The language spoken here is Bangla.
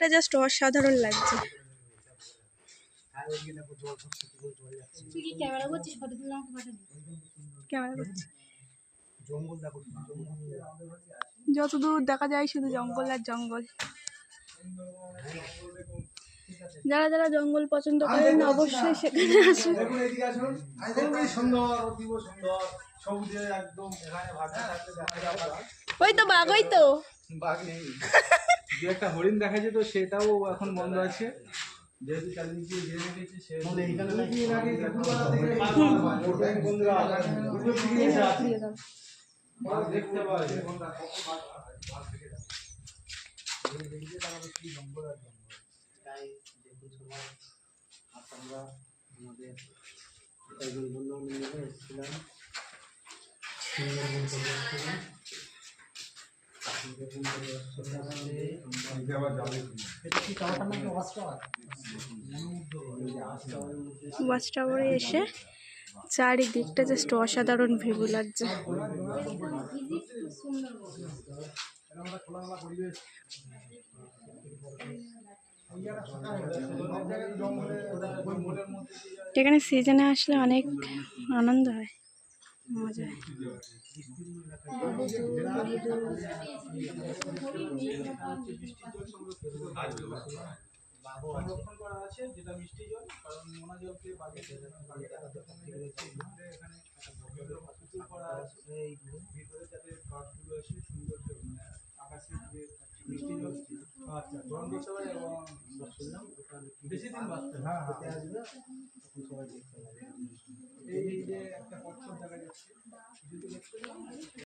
এটা জাস্ট অসাধারণ লাগছে। যতদূর দেখা যায় শুধু জঙ্গল আর জঙ্গল। যারা যারা জঙ্গল পছন্দ করেন অবশ্যই সেখানে আসুন। দেখুন এদিকে আসুন। খুবই সুন্দর অতীব সুন্দর। সবুজে একদম এখানে ভাষা থাকলে দেখা যাবে। ওই তো বাঘ ওই তো। বাঘ নেই। দু একটা হরিণ দেখা যেত সেটাও এখন বন্ধ আছে। যেহেতু চারিদিকে ঘিরে রেখেছে সে দেখতে পাওয়া যায়। তাই দেখুন সবাই আজ আমরা আমাদের সুন্দরবন ওয়াচ টাওয়ার এসে চারিদিকটা জাস্ট অসাধারণ ভিউ লাগছে। এখানে সিজনে আসলে অনেক আনন্দ হয়। মজা। সংরক্ষণ করা আছে যেটা মিষ্টি জল কারণ নোনা জলকে বাড়িতে এখানে করা আছে ভিতরে যাতে গাছগুলো এসে সুন্দর আকাশে যে মিষ্টি জল আচ্ছা গরম করতে পারে এবং শুনলাম বেশি দিন বাঁচতে হ্যাঁ আসবে তখন সবাই দেখতে পাবে। এই যে একটা জায়গায় যাচ্ছি।